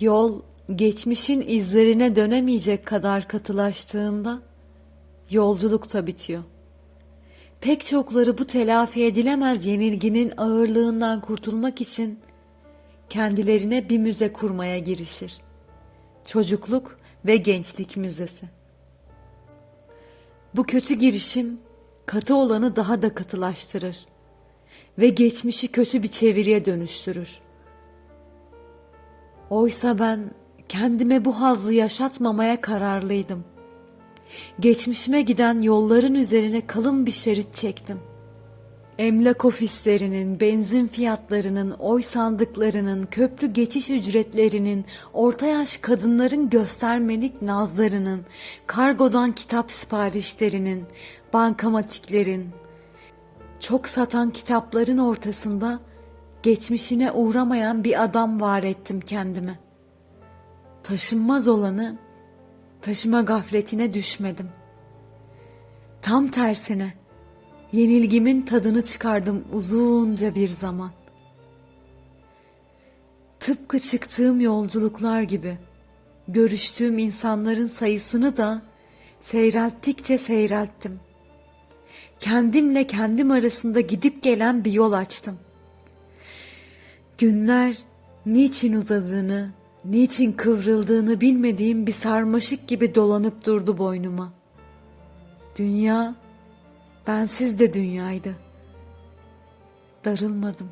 Yol geçmişin izlerine dönemeyecek kadar katılaştığında yolculuk da bitiyor. Pek çokları bu telafi edilemez yenilginin ağırlığından kurtulmak için kendilerine bir müze kurmaya girişir. Çocukluk ve Gençlik Müzesi. Bu kötü girişim katı olanı daha da katılaştırır ve geçmişi kötü bir çeviriye dönüştürür. Oysa ben kendime bu hazzı yaşatmamaya kararlıydım. Geçmişime giden yolların üzerine kalın bir şerit çektim. Emlak ofislerinin, benzin fiyatlarının, oy sandıklarının, köprü geçiş ücretlerinin, orta yaş kadınların göstermelik nazlarının, kargodan kitap siparişlerinin, bankamatiklerin, çok satan kitapların ortasında geçmişine uğramayan bir adam var ettim kendime. Taşınmaz olanı taşıma gafletine düşmedim. Tam tersine yenilgimin tadını çıkardım uzunca bir zaman. Tıpkı çıktığım yolculuklar gibi görüştüğüm insanların sayısını da seyrelttikçe seyrelttim. Kendimle kendim arasında gidip gelen bir yol açtım. Günler niçin uzadığını, niçin kıvrıldığını bilmediğim bir sarmaşık gibi dolanıp durdu boynuma. Dünya bensiz de dünyaydı. Darılmadım.